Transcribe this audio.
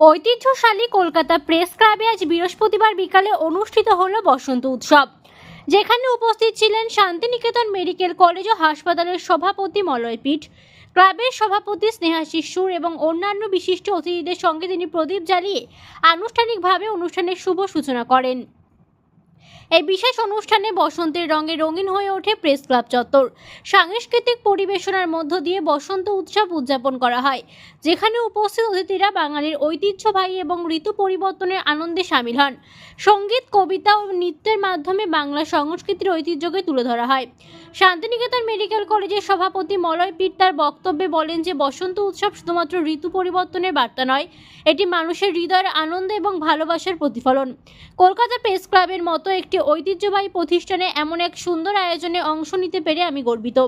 ঐতিহ্যশালী Kolkata press ক্লাবে আজ বৃহস্পতিবার বিকালে অনুষ্ঠিত হল বসন্ত উৎসব। যেখানে উপস্থিত ছিলেন শান্তিনিকেতন মেডিকেল কলেজ ও হাসপাতালের সভাপতি মলয় পীঠ ক্লাবের সভাপতি স্নেহা শিশুর এবং অন্যান্য বিশিষ্ট অতিথিদের সঙ্গে তিনি প্রদীপ জ্বালিয়ে আনুষ্ঠানিকভাবে অনুষ্ঠানের শুভ সূচনা করেন। এই বিশেষ অনুষ্ঠানে বসন্তের রঙে রঙিন হয়ে ওঠে প্রেস ক্লাব চত্বর। সাংস্কৃতিক পরিবেশনার মধ্য দিয়ে বসন্ত উৎসব উদযাপন করা হয়, যেখানে উপস্থিত অতিথিরা বাঙালির ঐতিহ্যবাহী এবং ঋতু পরিবর্তনের আনন্দে সামিল হন। সংগীত, কবিতা ও নৃত্যের মাধ্যমে বাংলা সংস্কৃতির ঐতিহ্যকে তুলে ধরা হয়। শান্তিনিকেতন মেডিকেল কলেজের সভাপতি মলয় পীঠ তার বক্তব্যে বলেন যে, বসন্ত উৎসব শুধুমাত্র ঋতু পরিবর্তনের বার্তা নয়, এটি মানুষের হৃদয়ের আনন্দ এবং ভালোবাসার প্রতিফলন। কলকাতা প্রেস ক্লাবের মতো একটি ঐতিহ্যবাহী প্রতিষ্ঠানে এমন এক সুন্দর আয়োজনে অংশ নিতে পেরে আমি গর্বিত।